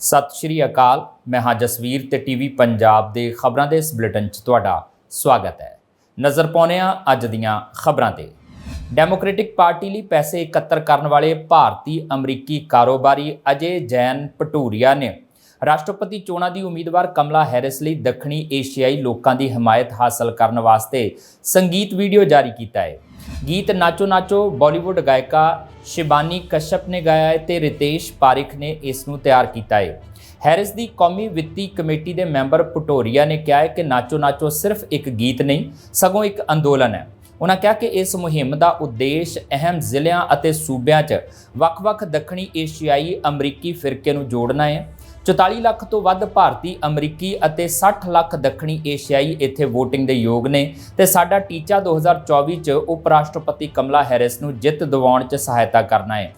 ਸਤਿ ਸ਼੍ਰੀ ਅਕਾਲ। ਮੈਂ ਹਾਂ ਜਸਵੀਰ ਤੇ ਟੀਵੀ ਪੰਜਾਬ ਦੇ ਖਬਰਾਂ ਦੇ ਇਸ ਬੁਲੇਟਿਨ 'ਚ ਤੁਹਾਡਾ ਸਵਾਗਤ ਹੈ। ਨਜ਼ਰ ਪਾਉਂਦੇ ਹਾਂ ਅੱਜ ਦੀਆਂ ਖਬਰਾਂ ਤੇ। ਡੈਮੋਕ੍ਰੈਟਿਕ ਪਾਰਟੀ ਲਈ ਪੈਸੇ ਇਕੱਤਰ ਕਰਨ ਵਾਲੇ ਭਾਰਤੀ ਅਮਰੀਕੀ ਕਾਰੋਬਾਰੀ ਅਜੇ ਜੈਨ ਭਟੂਰੀਆ ਨੇ ਰਾਸ਼ਟਰਪਤੀ ਚੋਣਾਂ ਦੀ ਉਮੀਦਵਾਰ ਕਮਲਾ ਹੈਰਿਸ ਲਈ ਦੱਖਣੀ ਏਸ਼ੀਆਈ ਲੋਕਾਂ ਦੀ ਹਮਾਇਤ ਹਾਸਲ ਕਰਨ ਵਾਸਤੇ ਸੰਗੀਤ ਵੀਡੀਓ ਜਾਰੀ ਕੀਤਾ ਹੈ। ਗੀਤ ਨਾਚੋ ਨਾਚੋ ਬਾਲੀਵੁੱਡ ਗਾਇਕਾ ਸ਼ਿਬਾਨੀ ਕਸ਼ਪ ਨੇ ਗਾਇਆ ਹੈ ਤੇ ਰਿਤੇਸ਼ ਪਾਰਿਖ ਨੇ ਇਸ ਨੂੰ ਤਿਆਰ ਕੀਤਾ ਹੈ ਹੈਰਿਸ ਦੀ ਕੌਮੀ ਵਿੱਤੀ ਕਮੇਟੀ ਦੇ ਮੈਂਬਰ ਪਟੋਰੀਆ ਨੇ ਕਿਹਾ ਹੈ ਕਿ ਨਾਚੋ ਨਾਚੋ ਸਿਰਫ ਇੱਕ ਗੀਤ ਨਹੀਂ ਸਗੋਂ ਇੱਕ ਅੰਦੋਲਨ ਹੈ ਉਹਨਾਂ ਕਿਹਾ ਕਿ ਇਸ ਮੁਹਿੰਮ ਦਾ ਉਦੇਸ਼ ਅਹਿਮ ਜ਼ਿਲ੍ਹਿਆਂ ਅਤੇ ਸੂਬਿਆਂ 'ਚ ਵੱਖ-ਵੱਖ ਦੱਖਣੀ ਏਸ਼ੀਆਈ ਅਮਰੀਕੀ ਫਿਰਕੇ ਨੂੰ ਜੋੜਨਾ ਹੈ 44 ਲੱਖ ਤੋਂ ਵੱਧ ਭਾਰਤੀ ਅਮਰੀਕੀ ਅਤੇ 60 ਲੱਖ ਦੱਖਣੀ ਏਸ਼ੀਆਈ ਇੱਥੇ VOTING ਦੇ ਯੋਗ ਨੇ ਤੇ ਸਾਡਾ ਟੀਚਾ 2024 ਚ ਉਪ ਰਾਸ਼ਟਰਪਤੀ ਕਮਲਾ ਹੈਰਿਸ ਨੂੰ ਜਿੱਤ ਦਿਵਾਉਣ ਚ ਸਹਾਇਤਾ ਕਰਨਾ ਹੈ।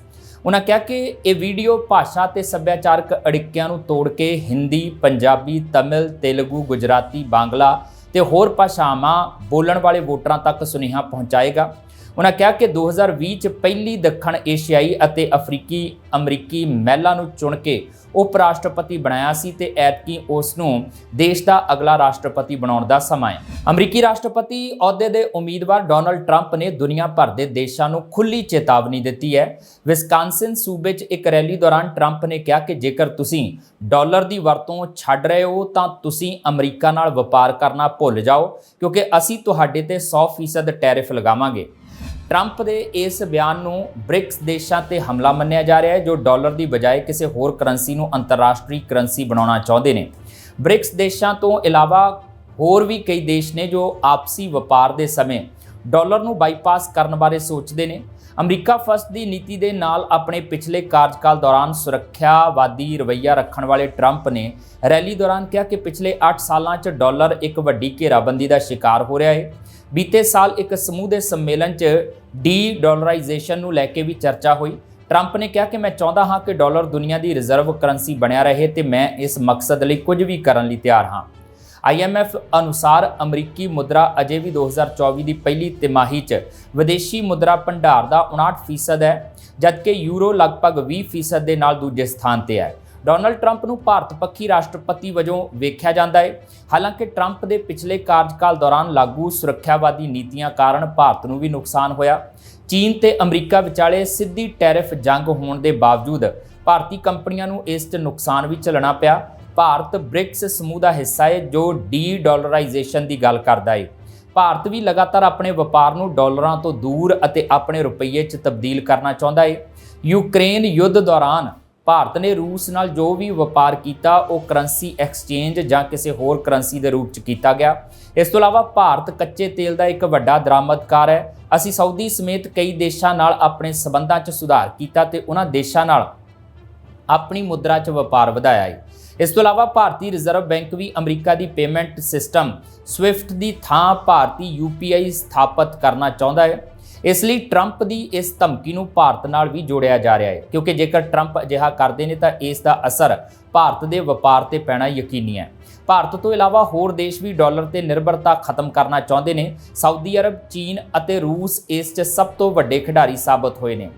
ਉਹਨਾਂ ਕਿਹਾ ਕਿ ਇਹ ਵੀਡੀਓ ਭਾਸ਼ਾ ਤੇ ਸੱਭਿਆਚਾਰਕ ਅੜਿੱਕਿਆਂ ਨੂੰ ਤੋੜ ਕੇ ਹਿੰਦੀ, ਪੰਜਾਬੀ, ਤਮਿਲ, ਤੇਲਗੂ, ਗੁਜਰਾਤੀ, ਬਾਂਗਲਾ ਤੇ ਹੋਰ ਭਾਸ਼ਾਵਾਂ ਬੋਲਣ ਵਾਲੇ ਵੋਟਰਾਂ ਤੱਕ ਸੁਨੇਹਾ ਪਹੁੰਚਾਏਗਾ। ਉਹਨਾਂ ਕਿਹਾ ਕਿ 2020 ਚ ਪਹਿਲੀ ਦੱਖਣ ਏਸ਼ੀਆਈ ਅਤੇ ਅਫਰੀਕੀ ਅਮਰੀਕੀ ਮਹਿਲਾ ਨੂੰ ਚੁਣ ਕੇ ਉਪ ਰਾਸ਼ਟਰਪਤੀ ਬਣਾਇਆ ਸੀ ਤੇ ਐਤਕੀ ਉਸ ਨੂੰ ਦੇਸ਼ ਦਾ ਅਗਲਾ ਰਾਸ਼ਟਰਪਤੀ ਬਣਾਉਣ ਦਾ ਸਮਾਂ ਹੈ। ਅਮਰੀਕੀ ਰਾਸ਼ਟਰਪਤੀ ਅਹੁਦੇ ਦੇ ਉਮੀਦਵਾਰ ਡੋਨਲਡ ਟਰੰਪ ਨੇ ਦੁਨੀਆ ਭਰ ਦੇ ਦੇਸ਼ਾਂ ਨੂੰ ਖੁੱਲੀ ਚੇਤਾਵਨੀ ਦਿੱਤੀ ਹੈ। ਵਿਸਕਾਂਸਿਨ ਸੂਬੇ 'ਚ ਇੱਕ ਰੈਲੀ ਦੌਰਾਨ ਟਰੰਪ ਨੇ ਕਿਹਾ ਕਿ ਜੇਕਰ ਤੁਸੀਂ ਡਾਲਰ ਦੀ ਵਰਤੋਂ ਛੱਡ ਰਹੇ ਹੋ, ਤਾਂ ਤੁਸੀਂ ਅਮਰੀਕਾ ਨਾਲ ਵਪਾਰ ਕਰਨਾ ਭੁੱਲ ਜਾਓ, ਕਿਉਂਕਿ ਅਸੀਂ ਤੁਹਾਡੇ ਤੇ 100% ਟੈਰਿਫ ਲਗਾਵਾਂਗੇ। ਟਰੰਪ ਦੇ ਇਸ ਬਿਆਨ ਨੂੰ ਬ੍ਰਿਕਸ ਦੇਸ਼ਾਂ ਤੇ ਹਮਲਾ ਮੰਨਿਆ ਜਾ ਰਿਹਾ ਹੈ, ਜੋ ਡਾਲਰ ਦੀ ਬਜਾਏ ਕਿਸੇ ਹੋਰ ਕਰੰਸੀ ਨੂੰ ਅੰਤਰਰਾਸ਼ਟਰੀ ਕਰੰਸੀ ਬਣਾਉਣਾ ਚਾਹੁੰਦੇ ਨੇ। ਬ੍ਰਿਕਸ ਦੇਸ਼ਾਂ ਤੋਂ ਇਲਾਵਾ ਹੋਰ ਵੀ ਕਈ ਦੇਸ਼ ਨੇ ਜੋ ਆਪਸੀ ਵਪਾਰ ਦੇ ਸਮੇਂ ਡਾਲਰ ਨੂੰ ਬਾਈਪਾਸ ਕਰਨ ਬਾਰੇ ਸੋਚਦੇ ਨੇ। ਅਮਰੀਕਾ ਫਸਟ ਦੀ ਨੀਤੀ ਦੇ ਨਾਲ ਆਪਣੇ ਪਿਛਲੇ ਕਾਰਜਕਾਲ ਦੌਰਾਨ ਸੁਰੱਖਿਆਵਾਦੀ ਰਵੱਈਆ ਰੱਖਣ ਵਾਲੇ ਟਰੰਪ ਨੇ ਰੈਲੀ ਦੌਰਾਨ ਕਿਹਾ ਕਿ ਪਿਛਲੇ 8 ਸਾਲਾਂ 'ਚ ਡਾਲਰ ਇੱਕ ਵੱਡੀ ਘੇਰਾਬੰਦੀ ਦਾ ਸ਼ਿਕਾਰ ਹੋ ਰਿਹਾ ਹੈ। ਬੀਤੇ ਸਾਲ ਇੱਕ ਸਮੂਹ ਦੇ ਸੰਮੇਲਨ 'ਚ ਡੀ ਡਾਲਰਾਈਜੇਸ਼ਨ ਨੂੰ ਲੈ ਕੇ ਵੀ ਚਰਚਾ ਹੋਈ। ਟਰੰਪ ਨੇ ਕਿਹਾ ਕਿ ਮੈਂ ਚਾਹੁੰਦਾ ਹਾਂ ਕਿ ਡਾਲਰ ਦੁਨੀਆ ਦੀ ਰਿਜ਼ਰਵ ਕਰੰਸੀ ਬਣਿਆ ਰਹੇ ਤੇ ਮੈਂ ਇਸ ਮਕਸਦ ਲਈ ਕੁਝ ਵੀ ਕਰਨ ਲਈ ਤਿਆਰ ਹਾਂ। IMF ਅਨੁਸਾਰ ਅਮਰੀਕੀ ਮੁਦਰਾ ਅਜੇ ਵੀ 2024 ਦੀ ਪਹਿਲੀ ਤਿਮਾਹੀ 'ਚ ਵਿਦੇਸ਼ੀ ਮੁਦਰਾ ਭੰਡਾਰ ਦਾ 59% ਹੈ, ਜਦਕਿ ਯੂਰੋ ਲਗਭਗ 20% ਦੇ ਨਾਲ ਦੂਜੇ ਸਥਾਨ ਤੇ ਹੈ। ਡੋਨਲਡ ਟਰੰਪ ਨੂੰ ਭਾਰਤ ਪੱਖੀ ਰਾਸ਼ਟਰਪਤੀ ਵਜੋਂ ਵੇਖਿਆ ਜਾਂਦਾ ਹੈ। ਹਾਲਾਂਕਿ ਟਰੰਪ ਦੇ ਪਿਛਲੇ ਕਾਰਜਕਾਲ ਦੌਰਾਨ ਲਾਗੂ ਸੁਰੱਖਿਆਵਾਦੀ ਨੀਤੀਆਂ ਕਾਰਨ ਭਾਰਤ ਨੂੰ ਵੀ ਨੁਕਸਾਨ ਹੋਇਆ। ਚੀਨ ਤੇ ਅਮਰੀਕਾ ਵਿਚਾਲੇ ਸਿੱਧੀ ਟੈਰਿਫ ਜੰਗ ਹੋਣ ਦੇ ਬਾਵਜੂਦ ਭਾਰਤੀ ਕੰਪਨੀਆਂ ਨੂੰ ਇਸ 'ਚ ਨੁਕਸਾਨ ਵੀ ਝੱਲਣਾ ਪਿਆ। ਭਾਰਤ ਬ੍ਰਿਕਸ ਸਮੂਹ ਦਾ ਹਿੱਸਾ ਹੈ, ਜੋ ਡੀ ਡਾਲਰਾਈਜੇਸ਼ਨ ਦੀ ਗੱਲ ਕਰਦਾ ਹੈ। ਭਾਰਤ ਵੀ ਲਗਾਤਾਰ ਆਪਣੇ ਵਪਾਰ ਨੂੰ ਡਾਲਰਾਂ ਤੋਂ ਦੂਰ ਅਤੇ ਆਪਣੇ ਰੁਪਈਏ 'ਚ ਤਬਦੀਲ ਕਰਨਾ ਚਾਹੁੰਦਾ ਹੈ। ਯੂਕਰੇਨ ਯੁੱਧ ਦੌਰਾਨ ਭਾਰਤ ਨੇ ਰੂਸ ਨਾਲ ਜੋ ਵੀ ਵਪਾਰ ਕੀਤਾ, ਉਹ ਕਰੰਸੀ ਐਕਸਚੇਂਜ ਜਾਂ ਕਿਸੇ ਹੋਰ ਕਰੰਸੀ ਦੇ ਰੂਪ 'ਚ ਕੀਤਾ ਗਿਆ। ਇਸ ਤੋਂ ਇਲਾਵਾ ਭਾਰਤ ਕੱਚੇ ਤੇਲ ਦਾ ਇੱਕ ਵੱਡਾ ਦਰਾਮਦਕਾਰ ਹੈ। ਅਸੀਂ ਸਾਊਦੀ ਸਮੇਤ ਕਈ ਦੇਸ਼ਾਂ ਨਾਲ ਆਪਣੇ ਸਬੰਧਾਂ 'ਚ ਸੁਧਾਰ ਕੀਤਾ ਤੇ ਉਹਨਾਂ ਦੇਸ਼ਾਂ ਨਾਲ ਆਪਣੀ ਮੁਦਰਾ 'ਚ ਵਪਾਰ ਵਧਾਇਆ ਹੈ। ਇਸ ਤੋਂ ਇਲਾਵਾ ਭਾਰਤੀ ਰਿਜ਼ਰਵ ਬੈਂਕ ਵੀ ਅਮਰੀਕਾ ਦੀ ਪੇਮੈਂਟ ਸਿਸਟਮ ਸਵਿਫਟ ਦੀ ਥਾਂ ਭਾਰਤੀ ਯੂਪੀਆਈ ਸਥਾਪਿਤ ਕਰਨਾ ਚਾਹੁੰਦਾ ਹੈ। ਇਸ ਲਈ ਟਰੰਪ ਦੀ ਇਸ ਧਮਕੀ ਨੂੰ ਭਾਰਤ ਨਾਲ ਵੀ ਜੋੜਿਆ ਜਾ ਰਿਹਾ ਹੈ, ਕਿਉਂਕਿ ਜੇਕਰ ਟਰੰਪ ਅਜਿਹਾ ਕਰਦੇ ਨੇ ਤਾਂ ਇਸ ਦਾ ਅਸਰ ਭਾਰਤ ਦੇ ਵਪਾਰ ਤੇ ਪੈਣਾ ਯਕੀਨੀ ਹੈ। ਭਾਰਤ ਤੋਂ ਇਲਾਵਾ ਹੋਰ ਦੇਸ਼ ਵੀ ਡਾਲਰ ਤੇ ਨਿਰਭਰਤਾ ਖਤਮ ਕਰਨਾ ਚਾਹੁੰਦੇ ਨੇ। ਸਾਊਦੀ ਅਰਬ, ਚੀਨ ਅਤੇ ਰੂਸ ਇਸ 'ਚ ਸਭ ਤੋਂ ਵੱਡੇ ਖਿਡਾਰੀ ਸਾਬਤ ਹੋਏ ਨੇ।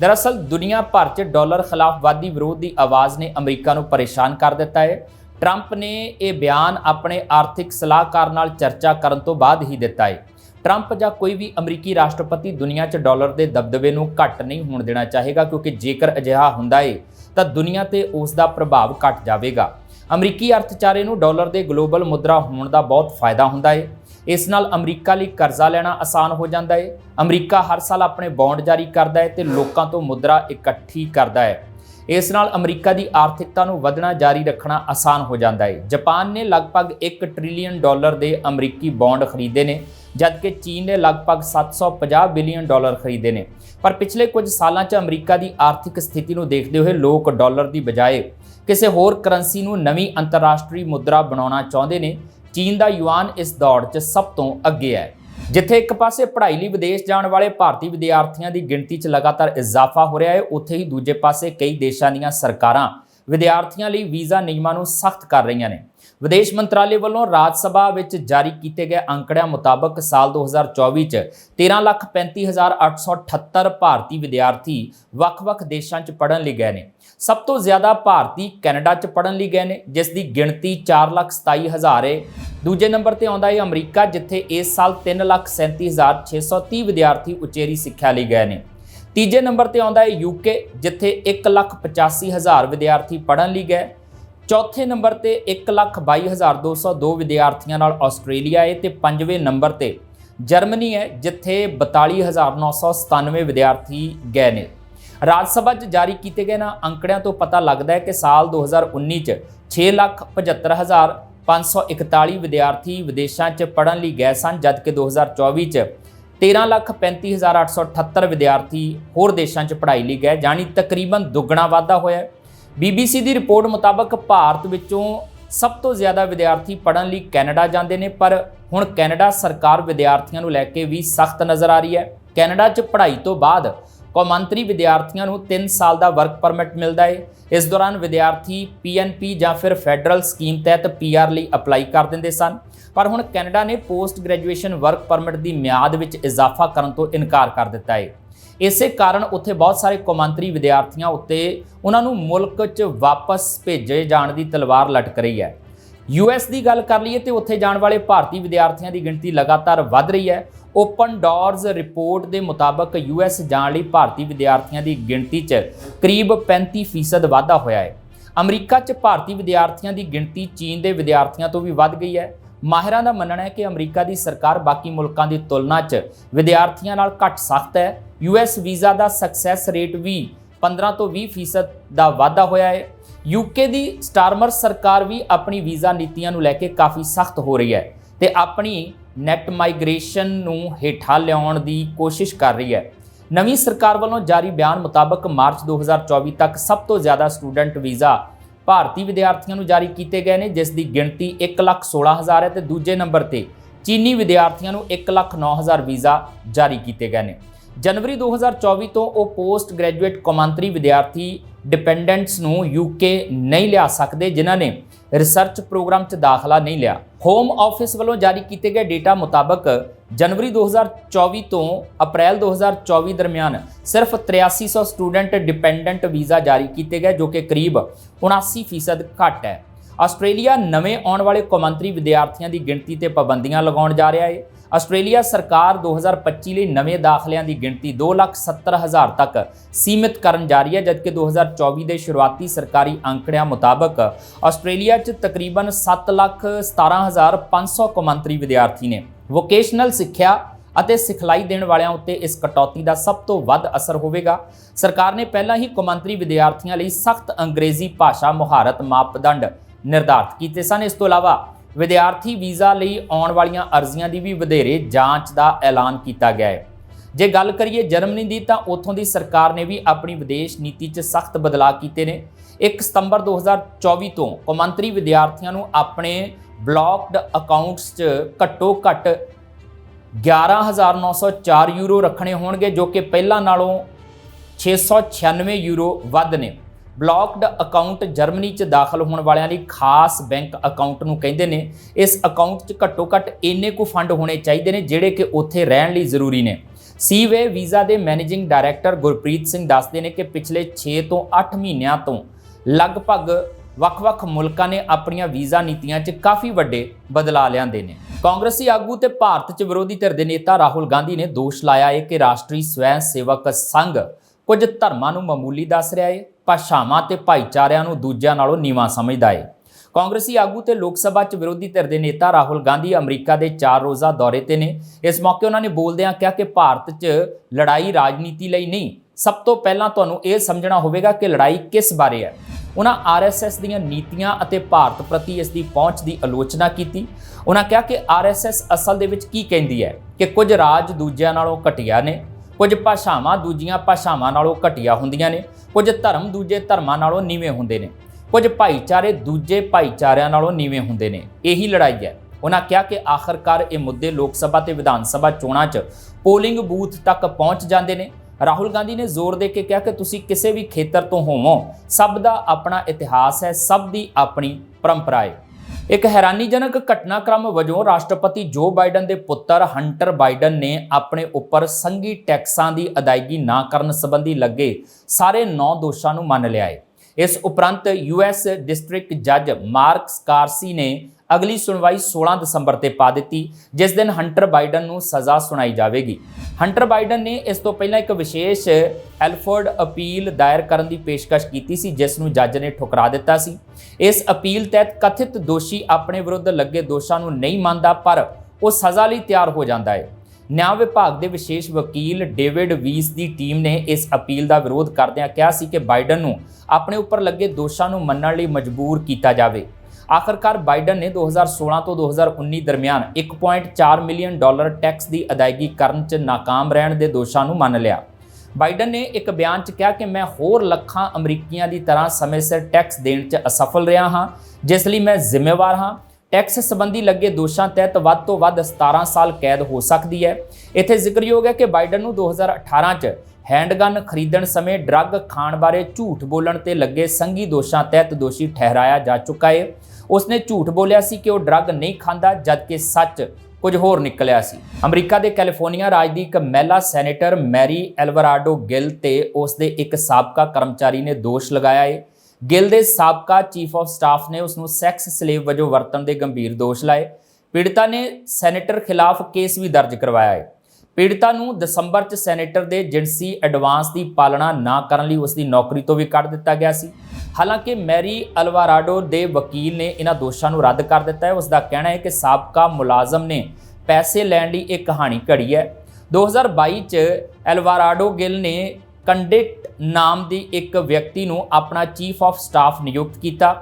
ਦਰਅਸਲ, ਦੁਨੀਆ ਭਰ 'ਚ ਡਾਲਰ ਖਿਲਾਫ ਵਾਦੀ ਵਿਰੋਧ ਦੀ ਆਵਾਜ਼ ਨੇ ਅਮਰੀਕਾ ਨੂੰ ਪਰੇਸ਼ਾਨ ਕਰ ਦਿੱਤਾ ਹੈ। ਟਰੰਪ ਨੇ ਇਹ ਬਿਆਨ ਆਪਣੇ ਆਰਥਿਕ ਸਲਾਹਕਾਰ ਨਾਲ ਚਰਚਾ ਕਰਨ ਤੋਂ ਬਾਅਦ ਹੀ ਦਿੱਤਾ ਹੈ। ਟਰੰਪ ਜਾਂ ਕੋਈ ਵੀ ਅਮਰੀਕੀ ਰਾਸ਼ਟਰਪਤੀ ਦੁਨੀਆ 'ਚ ਡਾਲਰ ਦੇ ਦਬਦਬੇ ਨੂੰ ਘੱਟ ਨਹੀਂ ਹੋਣ ਦੇਣਾ ਚਾਹੇਗਾ, ਕਿਉਂਕਿ ਜੇਕਰ ਅਜਿਹਾ ਹੁੰਦਾ ਏ, ਤਾਂ ਦੁਨੀਆ ਤੇ ਉਸ ਦਾ ਪ੍ਰਭਾਵ ਘਟ ਜਾਵੇਗਾ। ਅਮਰੀਕੀ ਅਰਥਚਾਰੇ ਨੂੰ ਡਾਲਰ ਦੇ ਗਲੋਬਲ ਮੁਦਰਾ ਹੋਣ ਦਾ ਬਹੁਤ ਫਾਇਦਾ ਹੁੰਦਾ ਹੈ ਇਸ ਨਾਲ ਅਮਰੀਕਾ ਲਈ ਕਰਜ਼ਾ ਲੈਣਾ ਆਸਾਨ ਹੋ ਜਾਂਦਾ ਏ। ਅਮਰੀਕਾ ਹਰ ਸਾਲ ਆਪਣੇ ਬੌਂਡ ਜਾਰੀ ਕਰਦਾ ਹੈ ਤੇ ਲੋਕਾਂ ਤੋਂ ਮੁਦਰਾ ਇਕੱਠੀ ਕਰਦਾ ਹੈ ਇਸ ਨਾਲ ਅਮਰੀਕਾ ਦੀ ਆਰਥਿਕਤਾ ਨੂੰ ਵਧਣਾ, ਜਾਰੀ ਰੱਖਣਾ ਆਸਾਨ ਹੋ ਜਾਂਦਾ ਹੈ। ਜਾਪਾਨ ਨੇ ਲਗਭਗ 1 ਟ੍ਰਿਲੀਅਨ ਡਾਲਰ ਦੇ ਅਮਰੀਕੀ ਬੌਂਡ ਖਰੀਦੇ ਨੇ, ਜਦਕਿ ਚੀਨ ਨੇ ਲਗਭਗ 750 ਬਿਲੀਅਨ ਡਾਲਰ ਖਰੀਦੇ ਨੇ। ਪਰ ਪਿਛਲੇ ਕੁਝ ਸਾਲਾਂ 'ਚ ਅਮਰੀਕਾ ਦੀ ਆਰਥਿਕ ਸਥਿਤੀ ਨੂੰ ਦੇਖਦੇ ਹੋਏ ਲੋਕ ਡਾਲਰ ਦੀ ਬਜਾਏ ਕਿਸੇ ਹੋਰ ਕਰੰਸੀ ਨੂੰ ਨਵੀਂ ਅੰਤਰਰਾਸ਼ਟਰੀ ਮੁਦਰਾ ਬਣਾਉਣਾ ਚਾਹੁੰਦੇ ਨੇ। ਚੀਨ ਦਾ ਯੂਆਨ ਇਸ ਦੌੜ 'ਚ ਸਭ ਤੋਂ ਅੱਗੇ ਹੈ। ਜਿੱਥੇ ਇੱਕ ਪਾਸੇ ਪੜ੍ਹਾਈ ਲਈ ਵਿਦੇਸ਼ ਜਾਣ ਵਾਲੇ ਭਾਰਤੀ ਵਿਦਿਆਰਥੀਆਂ ਦੀ ਗਿਣਤੀ 'ਚ ਲਗਾਤਾਰ ਇਜ਼ਾਫਾ ਹੋ ਰਿਹਾ ਹੈ ਉੱਥੇ ਹੀ ਦੂਜੇ ਪਾਸੇ ਕਈ ਦੇਸ਼ਾਂ ਦੀਆਂ ਸਰਕਾਰਾਂ ਵਿਦਿਆਰਥੀਆਂ ਲਈ ਵੀਜ਼ਾ ਨਿਯਮਾਂ ਨੂੰ ਸਖਤ ਕਰ ਰਹੀਆਂ ਨੇ। ਵਿਦੇਸ਼ ਮੰਤਰਾਲੇ ਵੱਲੋਂ ਰਾਜ ਸਭਾ ਵਿੱਚ ਜਾਰੀ ਕੀਤੇ ਗਏ ਅੰਕੜਿਆਂ ਮੁਤਾਬਕ ਸਾਲ 2024 ਚ 13,35,878 ਭਾਰਤੀ ਵਿਦਿਆਰਥੀ ਵੱਖ-ਵੱਖ ਦੇਸ਼ਾਂ 'ਚ ਪੜ੍ਹਨ ਲਈ ਗਏ ਨੇ। ਸਭ ਤੋਂ ਜ਼ਿਆਦਾ ਭਾਰਤੀ ਕੈਨੇਡਾ 'ਚ ਪੜ੍ਹਨ ਲਈ ਗਏ ਨੇ ਜਿਸ ਦੀ ਗਿਣਤੀ 4,27,000 ਹੈ ਦੂਜੇ ਨੰਬਰ ਤੇ ਆਉਂਦਾ ਹੈ ਅਮਰੀਕਾ ਜਿੱਥੇ ਇਸ ਸਾਲ 3,37,630 ਵਿਦਿਆਰਥੀ ਉਚੇਰੀ ਸਿੱਖਿਆ ਲਈ ਗਏ ਨੇ। ਤੀਜੇ ਨੰਬਰ ਤੇ ਆਉਂਦਾ ਹੈ ਯੂਕੇ ਜਿੱਥੇ 1,85,000 ਵਿਦਿਆਰਥੀ ਪੜ੍ਹਨ ਲਈ ਗਏ। ਚੌਥੇ ਨੰਬਰ ਤੇ 1,22,202 ਵਿਦਿਆਰਥੀਆਂ ਨਾਲ ਆਸਟ੍ਰੇਲੀਆ ਹੈ ਤੇ ਪੰਜਵੇਂ ਨੰਬਰ ਤੇ ਜਰਮਨੀ ਹੈ ਜਿੱਥੇ 42997 ਵਿਦਿਆਰਥੀ ਗਏ ਨੇ। ਰਾਜ ਸਭਾ 'ਚ ਜਾਰੀ ਕੀਤੇ ਗਏ ਨਾ ਅੰਕੜਿਆਂ ਤੋਂ ਪਤਾ ਲੱਗਦਾ ਹੈ ਕਿ ਸਾਲ 2019 'ਚ 6,75,541 ਵਿਦਿਆਰਥੀ ਵਿਦੇਸ਼ਾਂ 'ਚ ਪੜ੍ਹਨ ਲਈ ਗਏ ਸਨ ਜਦਕਿ 2024 'ਚ 13,35,878 ਵਿਦਿਆਰਥੀ ਹੋਰ ਦੇਸ਼ਾਂ 'ਚ ਪੜ੍ਹਾਈ ਲਈ ਗਏ ਜਾਨੀ ਤਕਰੀਬਨ ਦੁੱਗਣਾ ਵਾਧਾ ਹੋਇਆ। ਹੈ BBC ਦੀ ਰਿਪੋਰਟ ਮੁਤਾਬਕ ਭਾਰਤ ਵਿੱਚੋਂ ਸਭ ਤੋਂ ਜ਼ਿਆਦਾ ਵਿਦਿਆਰਥੀ ਪੜ੍ਹਨ ਲਈ ਕੈਨੇਡਾ ਜਾਂਦੇ ਨੇ ਪਰ ਹੁਣ ਕੈਨੇਡਾ ਸਰਕਾਰ ਵਿਦਿਆਰਥੀਆਂ ਨੂੰ ਲੈ ਕੇ ਵੀ ਸਖਤ ਨਜ਼ਰ ਆ ਰਹੀ ਹੈ। ਕੈਨੇਡਾ 'ਚ ਪੜ੍ਹਾਈ ਤੋਂ ਬਾਅਦ ਕੌਮਾਂਤਰੀ ਵਿਦਿਆਰਥੀਆਂ ਨੂੰ 3 ਸਾਲ ਦਾ ਵਰਕ ਪਰਮਿਟ ਮਿਲਦਾ ਹੈ ਇਸ ਦੌਰਾਨ ਵਿਦਿਆਰਥੀ PNP ਜਾਂ ਫਿਰ ਫੈਡਰਲ ਸਕੀਮ ਤਹਿਤ PR ਲਈ ਅਪਲਾਈ ਕਰ ਦਿੰਦੇ ਸਨ। ਪਰ ਹੁਣ ਕੈਨੇਡਾ ਨੇ ਪੋਸਟ ਗ੍ਰੈਜੂਏਸ਼ਨ ਵਰਕ ਪਰਮਿਟ ਦੀ ਮਿਆਦ ਵਿੱਚ ਇਜ਼ਾਫਾ ਕਰਨ ਤੋਂ ਇਨਕਾਰ ਕਰ ਦਿੱਤਾ ਹੈ ਇਸੇ ਕਾਰਨ ਉੱਥੇ ਬਹੁਤ ਸਾਰੇ ਕੌਮਾਂਤਰੀ ਵਿਦਿਆਰਥੀਆਂ ਉੱਤੇ ਉਹਨਾਂ ਨੂੰ ਮੁਲਕ 'ਚ ਵਾਪਸ ਭੇਜੇ ਜਾਣ ਦੀ ਤਲਵਾਰ ਲਟਕ ਰਹੀ ਹੈ। ਯੂਐਸ ਦੀ ਗੱਲ ਕਰ ਲਈਏ ਤੇ ਉੱਥੇ ਜਾਣ ਵਾਲੇ ਭਾਰਤੀ ਵਿਦਿਆਰਥੀਆਂ ਦੀ ਗਿਣਤੀ ਲਗਾਤਾਰ ਵੱਧ ਰਹੀ ਹੈ। ਓਪਨ ਡੋਰਸ ਰਿਪੋਰਟ ਦੇ ਮੁਤਾਬਕ ਯੂਐਸ ਜਾਣ ਲਈ ਭਾਰਤੀ ਵਿਦਿਆਰਥੀਆਂ ਦੀ ਗਿਣਤੀ 'ਚ ਕਰੀਬ 35% ਵਾਧਾ ਹੋਇਆ ਹੈ। ਅਮਰੀਕਾ 'ਚ ਭਾਰਤੀ ਵਿਦਿਆਰਥੀਆਂ ਦੀ ਗਿਣਤੀ ਚੀਨ ਦੇ ਵਿਦਿਆਰਥੀਆਂ ਤੋਂ ਵੀ ਵੱਧ ਗਈ ਹੈ। ਮਾਹਿਰਾਂ ਦਾ ਮੰਨਣਾ ਹੈ ਕਿ ਅਮਰੀਕਾ ਦੀ ਸਰਕਾਰ ਬਾਕੀ ਮੁਲਕਾਂ ਦੀ ਤੁਲਨਾ 'ਚ ਵਿਦਿਆਰਥੀਆਂ ਨਾਲ ਘੱਟ ਸਖਤ ਹੈ। ਯੂਐਸ ਵੀਜ਼ਾ ਦਾ ਸਕਸੈਸ ਰੇਟ ਵੀ 15 ਤੋਂ 20% ਦਾ ਵਾਧਾ ਹੋਇਆ ਹੈ। ਯੂਕੇ ਦੀ ਸਟਾਰਮਰ ਸਰਕਾਰ ਵੀ ਆਪਣੀ ਵੀਜ਼ਾ ਨੀਤੀਆਂ ਨੂੰ ਲੈ ਕੇ ਕਾਫੀ ਸਖਤ ਹੋ ਰਹੀ ਹੈ ਤੇ ਆਪਣੀ ਨੈਟ ਮਾਈਗ੍ਰੇਸ਼ਨ ਨੂੰ ਹੇਠਾਂ ਲਿਆਉਣ ਦੀ ਕੋਸ਼ਿਸ਼ ਕਰ ਰਹੀ ਹੈ। ਨਵੀਂ ਸਰਕਾਰ ਵੱਲੋਂ ਜਾਰੀ ਬਿਆਨ ਮੁਤਾਬਕ ਮਾਰਚ 2024 ਤੱਕ ਸਭ ਤੋਂ ਜ਼ਿਆਦਾ ਸਟੂਡੈਂਟ ਵੀਜ਼ਾ ਭਾਰਤੀ ਵਿਦਿਆਰਥੀਆਂ ਨੂੰ ਜਾਰੀ ਕੀਤੇ ਗਏ ਨੇ, ਜਿਸ ਦੀ ਗਿਣਤੀ 116000 ਹੈ ਤੇ ਦੂਜੇ ਨੰਬਰ ਤੇ ਚੀਨੀ ਵਿਦਿਆਰਥੀਆਂ ਨੂੰ 109000 ਵੀਜ਼ਾ ਜਾਰੀ ਕੀਤੇ ਗਏ ਨੇ। ਜਨਵਰੀ 2024 ਤੋਂ ਉਹ ਪੋਸਟ ਗ੍ਰੈਜੂਏਟ ਕੌਮਾਂਤਰੀ ਵਿਦਿਆਰਥੀ ਡਿਪੈਂਡੈਂਟਸ ਨੂੰ ਯੂਕੇ ਨਹੀਂ ਲਿਆ ਸਕਦੇ, ਜਿਨ੍ਹਾਂ ਨੇ ਰਿਸਰਚ ਪ੍ਰੋਗਰਾਮ 'ਚ ਦਾਖਲਾ ਨਹੀਂ ਲਿਆ। ਹੋਮ ਆਫਿਸ ਵੱਲੋਂ ਜਾਰੀ ਕੀਤੇ ਗਏ ਡੇਟਾ ਮੁਤਾਬਕ ਜਨਵਰੀ 2024 ਤੋਂ ਅਪ੍ਰੈਲ 2024 ਦਰਮਿਆਨ ਸਿਰਫ 8300 ਸਟੂਡੈਂਟ ਡਿਪੈਂਡੈਂਟ ਵੀਜ਼ਾ ਜਾਰੀ ਕੀਤੇ ਗਏ, ਜੋ ਕਿ ਕਰੀਬ 79% ਘੱਟ ਹੈ। ਆਸਟ੍ਰੇਲੀਆ ਨਵੇਂ ਆਉਣ ਵਾਲੇ ਕੌਮਾਂਤਰੀ ਵਿਦਿਆਰਥੀਆਂ ਦੀ ਗਿਣਤੀ ਤੇ ਪਾਬੰਦੀਆਂ ਲਗਾਉਣ ਜਾ ਰਿਹਾ ਹੈ। ਆਸਟ੍ਰੇਲੀਆ ਸਰਕਾਰ 2025 ਲਈ ਨਵੇਂ ਦਾਖਲਿਆਂ ਦੀ ਗਿਣਤੀ 270000 ਤੱਕ ਸੀਮਿਤ ਕਰਨ ਜਾ ਰਹੀ ਹੈ, ਜਦਕਿ 2024 ਦੇ ਸ਼ੁਰੂਆਤੀ ਸਰਕਾਰੀ ਅੰਕੜਿਆਂ ਮੁਤਾਬਕ ਆਸਟ੍ਰੇਲੀਆ 'ਚ ਤਕਰੀਬਨ 717500 ਕੌਮਾਂਤਰੀ ਵਿਦਿਆਰਥੀ ਨੇ। ਵੋਕੇਸ਼ਨਲ ਸਿੱਖਿਆ ਅਤੇ ਸਿਖਲਾਈ ਦੇਣ ਵਾਲਿਆਂ ਉੱਤੇ ਇਸ ਕਟੌਤੀ ਦਾ ਸਭ ਤੋਂ ਵੱਧ ਅਸਰ ਹੋਵੇਗਾ। ਸਰਕਾਰ ਨੇ ਪਹਿਲਾਂ ਹੀ ਕੌਮਾਂਤਰੀ ਵਿਦਿਆਰਥੀਆਂ ਲਈ ਸਖਤ ਅੰਗਰੇਜ਼ੀ ਭਾਸ਼ਾ ਮੁਹਾਰਤ ਮਾਪਦੰਡ ਨਿਰਧਾਰਤ ਕੀਤੇ ਸਨ। ਇਸ ਤੋਂ ਇਲਾਵਾ ਵਿਦਿਆਰਥੀ ਵੀਜ਼ਾ ਲਈ ਆਉਣ ਵਾਲੀਆਂ ਅਰਜ਼ੀਆਂ ਦੀ ਵੀ ਵਧੇਰੇ ਜਾਂਚ ਦਾ ਐਲਾਨ ਕੀਤਾ ਗਿਆ ਹੈ। ਜੇ ਗੱਲ ਕਰੀਏ ਜਰਮਨੀ ਦੀ, ਤਾਂ ਉੱਥੋਂ ਦੀ ਸਰਕਾਰ ਨੇ ਵੀ ਆਪਣੀ ਵਿਦੇਸ਼ ਨੀਤੀ 'ਚ ਸਖਤ ਬਦਲਾਅ ਕੀਤੇ ਨੇ। 1 ਸਤੰਬਰ 2024 ਤੋਂ ਕੌਮਾਂਤਰੀ ਵਿਦਿਆਰਥੀਆਂ ਨੂੰ ਆਪਣੇ ਬਲੌਕਡ ਅਕਾਊਂਟਸ 'ਚ ਘੱਟੋ ਘੱਟ 11904 ਯੂਰੋ ਰੱਖਣੇ ਹੋਣਗੇ, ਜੋ ਕਿ ਪਹਿਲਾਂ ਨਾਲੋਂ 696 ਯੂਰੋ ਵੱਧ ਨੇ। ਬਲੌਕਡ ਅਕਾਊਂਟ ਜਰਮਨੀ 'ਚ ਦਾਖਲ ਹੋਣ ਵਾਲਿਆਂ ਲਈ ਖਾਸ ਬੈਂਕ ਅਕਾਊਂਟ ਨੂੰ ਕਹਿੰਦੇ ਨੇ, ਇਸ ਅਕਾਊਂਟ 'ਚ ਘੱਟੋ ਘੱਟ ਇੰਨੇ ਕੁ ਫੰਡ ਹੋਣੇ ਚਾਹੀਦੇ ਨੇ ਜਿਹੜੇ ਕਿ ਉੱਥੇ ਰਹਿਣ ਲਈ ਜ਼ਰੂਰੀ ਨੇ। ਸੀਵੇ ਵੀਜ਼ਾ ਦੇ ਮੈਨੇਜਿੰਗ ਡਾਇਰੈਕਟਰ ਗੁਰਪ੍ਰੀਤ ਸਿੰਘ ਦੱਸਦੇ ਨੇ ਕਿ ਪਿਛਲੇ 6 ਤੋਂ 8 ਮਹੀਨਿਆਂ ਤੋਂ ਲਗਭਗ ਵੱਖ-ਵੱਖ ਮੁਲਕਾਂ ਨੇ ਆਪਣੀਆਂ ਵੀਜ਼ਾ ਨੀਤੀਆਂ 'ਚ ਕਾਫੀ ਵੱਡੇ ਬਦਲਾਅ ਲਿਆਂਦੇ ਨੇ। ਕਾਂਗਰਸੀ ਆਗੂ ਤੇ ਭਾਰਤ 'ਚ ਵਿਰੋਧੀ ਧਿਰ ਦੇ ਨੇਤਾ ਰਾਹੁਲ ਗਾਂਧੀ ਨੇ ਦੋਸ਼ ਲਾਇਆ ਹੈ ਕਿ ਰਾਸ਼ਟਰੀ ਸਵੈ ਸੇਵਕ ਸੰਘ ਕੁਝ ਧਰਮਾਂ ਨੂੰ ਮਾਮੂਲੀ ਦੱਸ ਰਿਹਾ ਏ, ਭਾਸ਼ਾਵਾਂ ਤੇ ਭਾਈਚਾਰਿਆਂ ਨੂੰ ਦੂਜਿਆਂ ਨਾਲੋਂ ਨੀਵਾਂ ਸਮਝਦਾ ਏ। ਕਾਂਗਰਸੀ ਆਗੂ ਤੇ ਲੋਕ ਸਭਾ 'ਚ ਵਿਰੋਧੀ ਧਿਰ ਦੇ ਨੇਤਾ ਰਾਹੁਲ ਗਾਂਧੀ ਅਮਰੀਕਾ ਦੇ 4 ਰੋਜ਼ਾ ਦੌਰੇ ਤੇ ਨੇ। ਇਸ ਮੌਕੇ ਉਹਨਾਂ ਨੇ ਬੋਲਦਿਆਂ ਕਿਹਾ ਕਿ ਭਾਰਤ 'ਚ ਲੜਾਈ ਰਾਜਨੀਤੀ ਲਈ ਨਹੀਂ, ਸਭ ਤੋਂ ਪਹਿਲਾਂ ਤੁਹਾਨੂੰ ਇਹ ਸਮਝਣਾ ਹੋਵੇਗਾ ਕਿ ਲੜਾਈ ਕਿਸ ਬਾਰੇ ਹੈ। ਉਹਨਾਂ ਆਰਐਸਐਸ ਦੀਆਂ ਨੀਤੀਆਂ ਅਤੇ ਭਾਰਤ ਪ੍ਰਤੀ ਇਸ ਦੀ ਪਹੁੰਚ ਦੀ ਆਲੋਚਨਾ ਕੀਤੀ। ਉਹਨਾਂ ਕਿਹਾ ਕਿ ਆਰਐਸਐਸ ਅਸਲ ਦੇ ਵਿੱਚ ਕੀ ਕਹਿੰਦੀ ਹੈ ਕਿ ਕੁਝ ਰਾਜ ਦੂਜਿਆਂ ਨਾਲੋਂ ਘਟੀਆ ਨੇ ਕੁਝ ਭਾਸ਼ਾਵਾਂ ਦੂਜੀਆਂ ਭਾਸ਼ਾਵਾਂ ਨਾਲੋਂ ਘਟੀਆ ਹੁੰਦੀਆਂ ਨੇ, ਕੁਝ ਧਰਮ ਦੂਜੇ ਧਰਮਾਂ ਨਾਲੋਂ ਨੀਵੇਂ ਹੁੰਦੇ ਨੇ, ਕੁਝ ਭਾਈਚਾਰੇ ਦੂਜੇ ਭਾਈਚਾਰਿਆਂ ਨਾਲੋਂ ਨੀਵੇਂ ਹੁੰਦੇ ਨੇ, ਇਹੀ ਲੜਾਈ ਹੈ। ਉਹਨਾਂ ਕਿਹਾ ਕਿ ਆਖਰਕਾਰ ਇਹ ਮੁੱਦੇ ਲੋਕ ਸਭਾ ਤੇ ਵਿਧਾਨ ਸਭਾ ਚੋਣਾਂ 'ਚ ਪੋਲਿੰਗ ਬੂਥ ਤੱਕ ਪਹੁੰਚ ਜਾਂਦੇ ਨੇ। ਰਾਹੁਲ ਗਾਂਧੀ ਨੇ ਜ਼ੋਰ ਦੇ ਕੇ ਕਿਹਾ ਕਿ ਤੁਸੀਂ ਕਿਸੇ ਵੀ ਖੇਤਰ ਤੋਂ ਹੋਵੋ, ਸਭ ਦਾ ਆਪਣਾ ਇਤਿਹਾਸ ਹੈ, ਸਭ ਦੀ ਆਪਣੀ ਪਰੰਪਰਾ ਹੈ। ਇੱਕ ਹੈਰਾਨੀਜਨਕ ਘਟਨਾਕ੍ਰਮ ਵਜੋਂ ਰਾਸ਼ਟਰਪਤੀ ਜੋ ਬਾਈਡਨ ਦੇ ਪੁੱਤਰ ਹੰਟਰ ਬਾਈਡਨ ਨੇ ਆਪਣੇ ਉੱਪਰ ਸੰਘੀ ਟੈਕਸਾਂ ਦੀ ਅਦਾਇਗੀ ਨਾ ਕਰਨ ਸੰਬੰਧੀ ਲੱਗੇ ਸਾਰੇ 9 ਦੋਸ਼ਾਂ ਨੂੰ ਮੰਨ ਲਿਆ ਹੈ। ਇਸ ਉਪਰੰਤ ਯੂਐਸ ਡਿਸਟ੍ਰਿਕਟ ਜੱਜ ਮਾਰਕ ਸਕਾਰਸੀ ਨੇ ਅਗਲੀ ਸੁਣਵਾਈ 16 ਦਸੰਬਰ ਤੇ ਪਾ ਦਿੱਤੀ, ਜਿਸ ਦਿਨ ਹੰਟਰ ਬਾਈਡਨ ਨੂੰ ਸਜ਼ਾ ਸੁਣਾਈ ਜਾਵੇਗੀ। ਹੰਟਰ ਬਾਈਡਨ ਨੇ ਇਸ ਤੋਂ ਪਹਿਲਾਂ ਇੱਕ ਵਿਸ਼ੇਸ਼ ਐਲਫੋਰਡ ਅਪੀਲ ਦਾਇਰ ਕਰਨ ਦੀ ਪੇਸ਼ਕਸ਼ ਕੀਤੀ ਸੀ, ਜਿਸ ਨੂੰ ਜੱਜ ਨੇ ਠੁਕਰਾ ਦਿੱਤਾ ਸੀ। ਇਸ ਅਪੀਲ ਤਹਿਤ ਕਥਿਤ ਦੋਸ਼ੀ ਆਪਣੇ ਵਿਰੁੱਧ ਲੱਗੇ ਦੋਸ਼ਾਂ ਨੂੰ ਨਹੀਂ ਮੰਨਦਾ, ਪਰ ਉਹ ਸਜ਼ਾ ਲਈ ਤਿਆਰ ਹੋ ਜਾਂਦਾ ਹੈ। ਨਿਆਂ ਵਿਭਾਗ ਦੇ ਵਿਸ਼ੇਸ਼ ਵਕੀਲ ਡੇਵਿਡ ਵੀਸ ਦੀ ਟੀਮ ਨੇ ਇਸ ਅਪੀਲ ਦਾ ਵਿਰੋਧ ਕਰਦਿਆਂ ਕਿਹਾ ਸੀ ਕਿ ਬਾਈਡਨ ਨੂੰ ਆਪਣੇ ਉੱਪਰ ਲੱਗੇ ਦੋਸ਼ਾਂ ਨੂੰ ਮੰਨਣ ਲਈ ਮਜਬੂਰ ਕੀਤਾ ਜਾਵੇ। ਆਖਰਕਾਰ ਬਾਈਡਨ ਨੇ 2016 ਤੋਂ 2019 ਦਰਮਿਆਨ 1.4 ਮਿਲੀਅਨ ਡਾਲਰ ਟੈਕਸ ਦੀ ਅਦਾਇਗੀ ਕਰਨ 'ਚ ਨਾਕਾਮ ਰਹਿਣ ਦੇ ਦੋਸ਼ਾਂ ਨੂੰ ਮੰਨ ਲਿਆ। ਬਾਈਡਨ ਨੇ ਇੱਕ ਬਿਆਨ 'ਚ ਕਿਹਾ ਕਿ ਮੈਂ ਹੋਰ ਲੱਖਾਂ ਅਮਰੀਕੀਆਂ ਦੀ ਤਰ੍ਹਾਂ ਸਮੇਂ ਸਿਰ ਟੈਕਸ ਦੇਣ 'ਚ ਅਸਫਲ ਰਿਹਾ ਹਾਂ, ਜਿਸ ਲਈ ਮੈਂ ਜ਼ਿੰਮੇਵਾਰ ਹਾਂ। ਟੈਕਸ ਸੰਬੰਧੀ ਲੱਗੇ ਦੋਸ਼ਾਂ ਤਹਿਤ ਵੱਧ ਤੋਂ ਵੱਧ 17 ਸਾਲ ਕੈਦ ਹੋ ਸਕਦੀ ਹੈ। ਇੱਥੇ ਜ਼ਿਕਰਯੋਗ ਹੈ ਕਿ ਬਾਈਡਨ ਨੂੰ 2018 'ਚ ਹੈਂਡਗਨ ਖਰੀਦਣ ਸਮੇਂ ਡਰੱਗ ਖਾਣ ਬਾਰੇ ਝੂਠ ਬੋਲਣ ਤੇ ਲੱਗੇ ਸੰਗੀ ਦੋਸ਼ਾਂ ਤਹਿਤ ਦੋਸ਼ੀ ਠਹਿਰਾਇਆ ਜਾ ਚੁੱਕਾ ਹੈ। ਉਸਨੇ ਝੂਠ ਬੋਲਿਆ ਸੀ ਕਿ ਉਹ ਡਰੱਗ ਨਹੀਂ ਖਾਂਦਾ, ਜਦਕਿ ਸੱਚ ਕੁਝ ਹੋਰ ਨਿਕਲਿਆ ਸੀ। ਅਮਰੀਕਾ ਦੇ ਕੈਲੀਫੋਰਨੀਆ ਰਾਜ ਦੀ ਇੱਕ ਮਹਿਲਾ ਸੈਨੇਟਰ ਮੈਰੀ ਐਲਵਰਾਡੋ ਗਿਲ ਤੇ ਉਸ ਦੇ ਇੱਕ ਸਾਬਕਾ ਕਰਮਚਾਰੀ ਨੇ ਦੋਸ਼ ਲਗਾਇਆ ਹੈ ਗਿਲ ਦੇ ਸਾਬਕਾ ਚੀਫ ਆਫ ਸਟਾਫ ਨੇ ਉਸ ਨੂੰ ਸੈਕਸ ਸਲੇਵ ਵਜੋਂ ਵਰਤਣ ਦੇ ਗੰਭੀਰ ਦੋਸ਼ ਲਾਏ। ਪੀੜਤਾ ਨੇ ਸੈਨੇਟਰ ਖਿਲਾਫ ਕੇਸ ਵੀ ਦਰਜ ਕਰਵਾਇਆ ਹੈ ਪੀੜਤਾ ਨੂੰ ਦਸੰਬਰ 'ਚ ਸੈਨੇਟਰ ਦੇ ਜਿਨਸੀ ਐਡਵਾਂਸ ਦੀ ਪਾਲਣਾ ਨਾ ਕਰਨ ਲਈ ਉਸ ਦੀ ਨੌਕਰੀ ਤੋਂ ਵੀ ਕੱਢ ਦਿੱਤਾ ਗਿਆ ਸੀ। ਹਾਲਾਂਕਿ ਮੈਰੀ ਅਲਵਾਰਾਡੋ ਦੇ ਵਕੀਲ ਨੇ ਇਹਨਾਂ ਦੋਸ਼ਾਂ ਨੂੰ ਰੱਦ ਕਰ ਦਿੱਤਾ ਹੈ। ਉਸ ਦਾ ਕਹਿਣਾ ਹੈ ਕਿ ਸਾਬਕਾ ਮੁਲਾਜ਼ਮ ਨੇ ਪੈਸੇ ਲੈਣ ਲਈ ਇਹ ਕਹਾਣੀ ਘੜੀ ਹੈ। 2022 ਚ ਐਲਵਾਰਾਡੋ ਗਿਲ ਨੇ ਕੰਡਿਕਟ ਨਾਮ ਦੀ ਇੱਕ ਵਿਅਕਤੀ ਨੂੰ ਆਪਣਾ ਚੀਫ ਆਫ ਸਟਾਫ ਨਿਯੁਕਤ ਕੀਤਾ,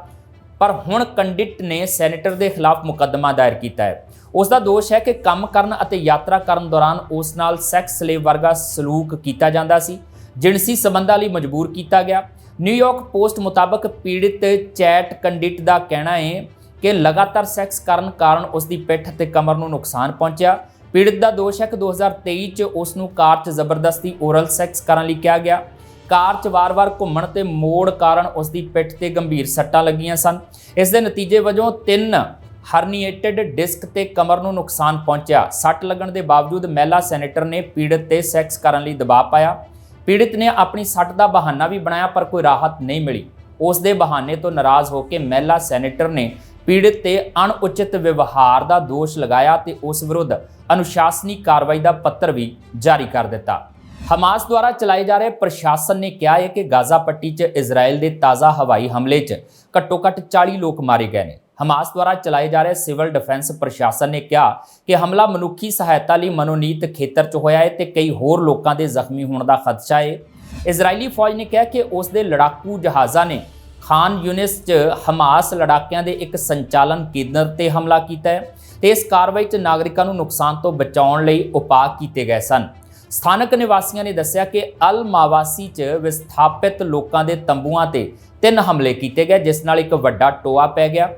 ਪਰ ਹੁਣ ਕੰਡਿਕਟ ਨੇ ਸੈਨੇਟਰ ਦੇ ਖਿਲਾਫ ਮੁਕੱਦਮਾ ਦਾਇਰ ਕੀਤਾ ਹੈ। ਉਸ ਦਾ ਦੋਸ਼ ਹੈ ਕਿ ਕੰਮ ਕਰਨ ਅਤੇ ਯਾਤਰਾ ਕਰਨ ਦੌਰਾਨ ਉਸ ਨਾਲ ਸੈਕਸ ਸਲੇਵ ਵਰਗਾ ਸਲੂਕ ਕੀਤਾ ਜਾਂਦਾ ਸੀ, ਜਿਣਸੀ ਸੰਬੰਧਾਂ ਲਈ ਮਜਬੂਰ ਕੀਤਾ ਗਿਆ। ਨਿਊਯਾਰਕ ਪੋਸਟ ਮੁਤਾਬਕ ਪੀੜਿਤ ਚੈਟ ਕੰਡਿਟ ਦਾ ਕਹਿਣਾ ਹੈ ਕਿ ਲਗਾਤਾਰ ਸੈਕਸ ਕਰਨ ਕਾਰਨ ਉਸ ਦੀ ਪਿੱਠ ਤੇ ਕਮਰ ਨੂੰ ਨੁਕਸਾਨ ਪਹੁੰਚਿਆ। ਪੀੜਿਤ ਦਾ ਦੋਸ਼ ਹੈ ਕਿ 2023 ਚ ਉਸ ਨੂੰ ਕਾਰ 'ਚ ਜ਼ਬਰਦਸਤੀ ਓਰਲ ਸੈਕਸ ਕਰਨ ਲਈ ਕਿਹਾ ਗਿਆ। ਕਾਰ 'ਚ ਵਾਰ-ਵਾਰ ਘੁੰਮਣ ਤੇ ਮੋੜ ਕਾਰਨ ਉਸ ਦੀ ਪਿੱਠ ਤੇ ਗੰਭੀਰ ਸੱਟਾਂ ਲੱਗੀਆਂ ਸਨ। ਇਸ ਦੇ ਨਤੀਜੇ ਵਜੋਂ ਤਿੰਨ ਹਰਨੀਏਟਡ ਡਿਸਕ ਤੇ ਕਮਰ ਨੂੰ ਨੁਕਸਾਨ ਪਹੁੰਚਿਆ। ਸੱਟ ਲੱਗਣ ਦੇ ਬਾਵਜੂਦ ਮਹਿਲਾ ਸੈਨੇਟਰ ਨੇ ਪੀੜਤ ਤੇ ਸੈਕਸ ਕਰਨ ਲਈ ਦਬਾਅ ਪਾਇਆ। ਪੀੜਿਤ ਨੇ ਆਪਣੀ ਸੱਟ ਦਾ ਬਹਾਨਾ ਵੀ ਬਣਾਇਆ, ਪਰ ਕੋਈ ਰਾਹਤ ਨਹੀਂ ਮਿਲੀ। ਉਸ ਦੇ ਬਹਾਨੇ ਤੋਂ ਨਾਰਾਜ਼ ਹੋ ਕੇ ਮਹਿਲਾ ਸੈਨੇਟਰ ਨੇ ਪੀੜਿਤ ਤੇ ਅਣਉਚਿਤ ਵਿਵਹਾਰ ਦਾ ਦੋਸ਼ ਲਗਾਇਆ ਤੇ ਉਸ ਵਿਰੁੱਧ ਅਨੁਸ਼ਾਸਨੀ ਕਾਰਵਾਈ ਦਾ ਪੱਤਰ ਵੀ ਜਾਰੀ ਕਰ ਦਿੱਤਾ। ਹਮਾਸ ਦੁਆਰਾ ਚਲਾਏ ਜਾ ਰਹੇ ਪ੍ਰਸ਼ਾਸਨ ਨੇ ਕਿਹਾ ਹੈ ਕਿ ਗਾਜ਼ਾ ਪੱਟੀ 'ਚ ਇਜ਼ਰਾਈਲ ਦੇ ਤਾਜ਼ਾ ਹਵਾਈ ਹਮਲੇ 'ਚ ਘੱਟੋ-ਘੱਟ 40 ਲੋਕ ਮਾਰੇ ਗਏ ਨੇ। ਹਮਾਸ ਦੁਆਰਾ ਚਲਾਏ ਜਾ ਰਹੇ ਸਿਵਲ ਡਿਫੈਂਸ ਪ੍ਰਸ਼ਾਸਨ ਨੇ ਕਿਹਾ ਕਿ ਹਮਲਾ ਮਨੁੱਖੀ ਸਹਾਇਤਾ ਲਈ ਮਨੋਨੀਤ ਖੇਤਰ 'ਚ ਹੋਇਆ ਹੈ ਤੇ ਕਈ ਹੋਰ ਲੋਕਾਂ ਦੇ ਜ਼ਖਮੀ ਹੋਣ ਦਾ ਖਦਸ਼ਾ ਹੈ। ਇਜ਼ਰਾਈਲੀ ਫੌਜ ਨੇ ਕਿਹਾ ਕਿ ਉਸ ਦੇ ਲੜਾਕੂ ਜਹਾਜ਼ਾਂ ਨੇ ਖਾਨ ਯੂਨਿਸ 'ਚ ਹਮਾਸ ਲੜਾਕਿਆਂ ਦੇ ਇੱਕ ਸੰਚਾਲਨ ਕੇਂਦਰ ਤੇ ਹਮਲਾ ਕੀਤਾ ਹੈ ਤੇ ਇਸ ਕਾਰਵਾਈ 'ਚ ਨਾਗਰਿਕਾਂ ਨੂੰ ਨੁਕਸਾਨ ਤੋਂ ਬਚਾਉਣ ਲਈ ਉਪਾਅ ਕੀਤੇ ਗਏ ਸਨ। ਸਥਾਨਕ ਨਿਵਾਸੀਆਂ ਨੇ ਦੱਸਿਆ ਕਿ ਅਲ ਮਾਵਾਸੀ 'ਚ ਵਿਸਥਾਪਿਤ ਲੋਕਾਂ ਦੇ ਤੰਬੂਆਂ ਤੇ ਤਿੰਨ ਹਮਲੇ ਕੀਤੇ ਗਏ, ਜਿਸ ਨਾਲ ਇੱਕ ਵੱਡਾ ਟੋਆ ਪੈ ਗਿਆ।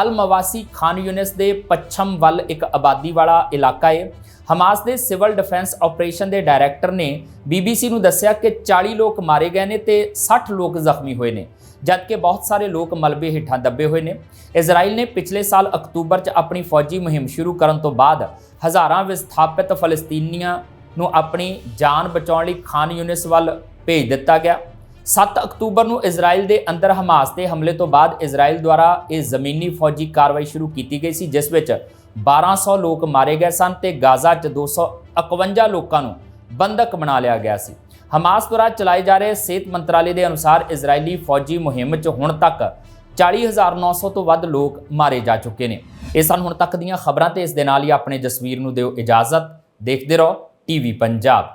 ਅਲ ਮਵਾਸੀ ਖਾਨ ਯੂਨਿਸ ਦੇ ਪੱਛਮ ਵੱਲ ਇੱਕ ਆਬਾਦੀ ਵਾਲਾ ਇਲਾਕਾ ਹੈ ਹਮਾਸ ਦੇ ਸਿਵਲ ਡਿਫੈਂਸ ਆਪਰੇਸ਼ਨ ਦੇ ਡਾਇਰੈਕਟਰ ਨੇ BBC ਨੂੰ ਦੱਸਿਆ ਕਿ 40 ਲੋਕ ਮਾਰੇ ਗਏ ਨੇ ਤੇ 60 ਲੋਕ ਜ਼ਖਮੀ ਹੋਏ ਨੇ, ਜਦਕਿ ਬਹੁਤ ਸਾਰੇ ਲੋਕ ਮਲਬੇ ਹੇਠਾਂ ਦੱਬੇ ਹੋਏ ਨੇ। ਇਜ਼ਰਾਈਲ ਨੇ ਪਿਛਲੇ ਸਾਲ ਅਕਤੂਬਰ 'ਚ ਆਪਣੀ ਫੌਜੀ ਮੁਹਿੰਮ ਸ਼ੁਰੂ ਕਰਨ ਤੋਂ ਬਾਅਦ ਹਜ਼ਾਰਾਂ ਵਿਸਥਾਪਿਤ ਫਲਸਤੀਨੀਆਂ ਨੂੰ ਆਪਣੀ ਜਾਨ ਬਚਾਉਣ ਲਈ ਖਾਨ ਯੂਨਿਸ ਵੱਲ ਭੇਜ ਦਿੱਤਾ ਗਿਆ। 7 ਅਕਤੂਬਰ ਨੂੰ ਇਜ਼ਰਾਈਲ ਦੇ ਅੰਦਰ ਹਮਾਸ ਦੇ ਹਮਲੇ ਤੋਂ ਬਾਅਦ ਇਜ਼ਰਾਈਲ ਦੁਆਰਾ ਇਹ ਜ਼ਮੀਨੀ ਫੌਜੀ ਕਾਰਵਾਈ ਸ਼ੁਰੂ ਕੀਤੀ ਗਈ ਸੀ, ਜਿਸ ਵਿੱਚ 1200 ਲੋਕ ਮਾਰੇ ਗਏ ਸਨ ਤੇ ਗਾਜ਼ਾ 'ਚ 251 ਲੋਕਾਂ ਨੂੰ ਬੰਦਕ ਬਣਾ ਲਿਆ ਗਿਆ ਸੀ। ਹਮਾਸ ਦੁਆਰਾ ਚਲਾਏ ਜਾ ਰਹੇ ਸਿਹਤ ਮੰਤਰਾਲੇ ਦੇ ਅਨੁਸਾਰ ਇਜ਼ਰਾਈਲੀ ਫੌਜੀ ਮੁਹਿੰਮ 'ਚ ਹੁਣ ਤੱਕ 40900 ਤੋਂ ਵੱਧ ਲੋਕ ਮਾਰੇ ਜਾ ਚੁੱਕੇ ਨੇ। ਇਹ ਸਨ ਹੁਣ ਤੱਕ ਦੀਆਂ ਖਬਰਾਂ ਤੇ ਇਸ ਦੇ ਨਾਲ ਹੀ ਆਪਣੇ ਜਸਵੀਰ ਨੂੰ ਦਿਓ ਇਜਾਜ਼ਤ। ਦੇਖਦੇ ਰਹੋ, ਟੀਵੀ ਪੰਜਾਬ।